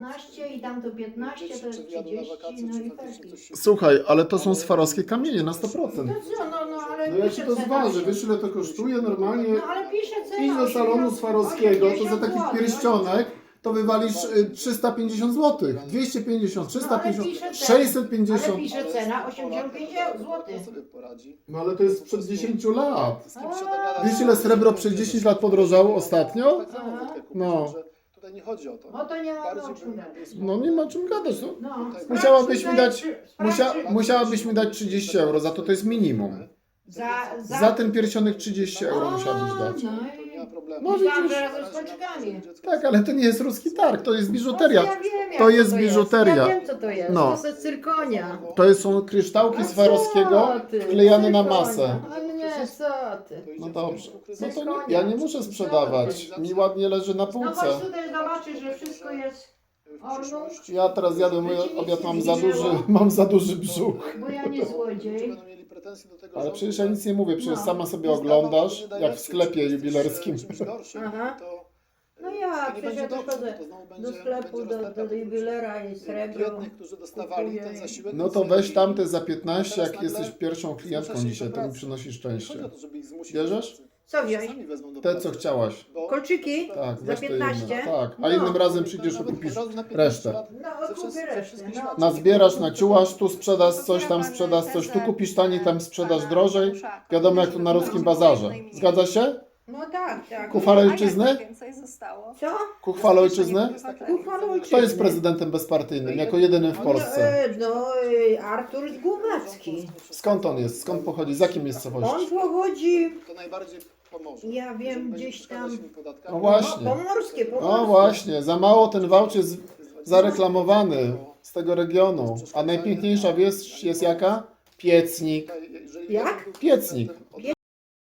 15 i tam to 15, to jest Czy wyjadą na 30, wakacje, no i pewnie. Słuchaj, ale to są swarowskie kamienie na 100%. To co, no, no ale No ja ci to cena zważę, wiesz ile to kosztuje normalnie? No ale pisze cena Idź do salonu 80 swarowskiego, to za 80 taki złotych. pierścionek to wywalisz y, 350 zł, 250, 350, pisze cena. 650. Ale pisze cena 85 zł. On sobie poradzi. No ale to jest sprzed 10 lat. Z kim się dogada, Wiesz ile srebro przez 10 lat podrożało ostatnio? Tak samo Aha. wódkę kupisz, No. Tutaj nie chodzi o to. No to nie ma Bardziej o czym bym- gadać. No nie ma czym gadać. No. No, Musiałabyś mi dać, czy- musia, musiałabyś mi dać 30 euro, za to to jest minimum. Za, za, Za ten pierścionek 30 euro musiałabyś dać. No To nie ma i problemu. No myślałam, widzisz. że razem z kolczykami. Tak, ale to nie jest ruski targ, to jest No, biżuteria. ja wiem, jak To jest Ja biżuteria. wiem, co to jest. No. To jest cyrkonia. To są kryształki No Swarowskiego wklejane na masę. Ale nie, co ty. No dobrze. No to nie, ja nie muszę sprzedawać. Mi ładnie leży na No półce. chodź tutaj zobaczysz, że wszystko jest Ja teraz jadę mój obiad, mam za duży, mam za duży brzuch. bo ja nie złodziej. Ale przecież ja nic nie mówię, przecież No. sama sobie oglądasz, jak w sklepie jubilerskim. Aha. No ja, to nie przecież będzie ja dobrze, chodzę to znowu do sklepu, będzie do, do jubilera i srebro. którzy dostawali ten zasiłek. No to weź robili. tamte za 15, Teraz jak jesteś pierwszą klientką dzisiaj, to mi przynosi szczęście. Bierzesz? Co wziąć? Te co chciałaś. Kolczyki? Tak, Za weź te 15? jedno. Tak, a No. innym razem przyjdziesz i kupisz od razu na 15 resztę. No, kupię resztę, no. Nazbierasz, naciułasz, tu sprzedasz coś, tam sprzedasz coś, tu kupisz taniej, tam sprzedasz drożej. Wiadomo jak to na ruskim bazarze. Zgadza się? No tak, tak. Ku chwale ojczyzny? więcej zostało? Co? Ku chwale ojczyzny? Ku chwale Kto jest prezydentem bezpartyjnym, jako jedynym w No, Polsce? no Artur Głowacki. Skąd on jest? Skąd pochodzi? Z jakiej miejscowości? On pochodzi, To najbardziej pomoże. Ja wiem, gdzieś tam- No no, właśnie. pomorskie, pomorskie. No właśnie, za mało ten wałcz jest zareklamowany z tego regionu. A najpiękniejsza wieś jest jaka? Piecnik. Jak? Piecnik.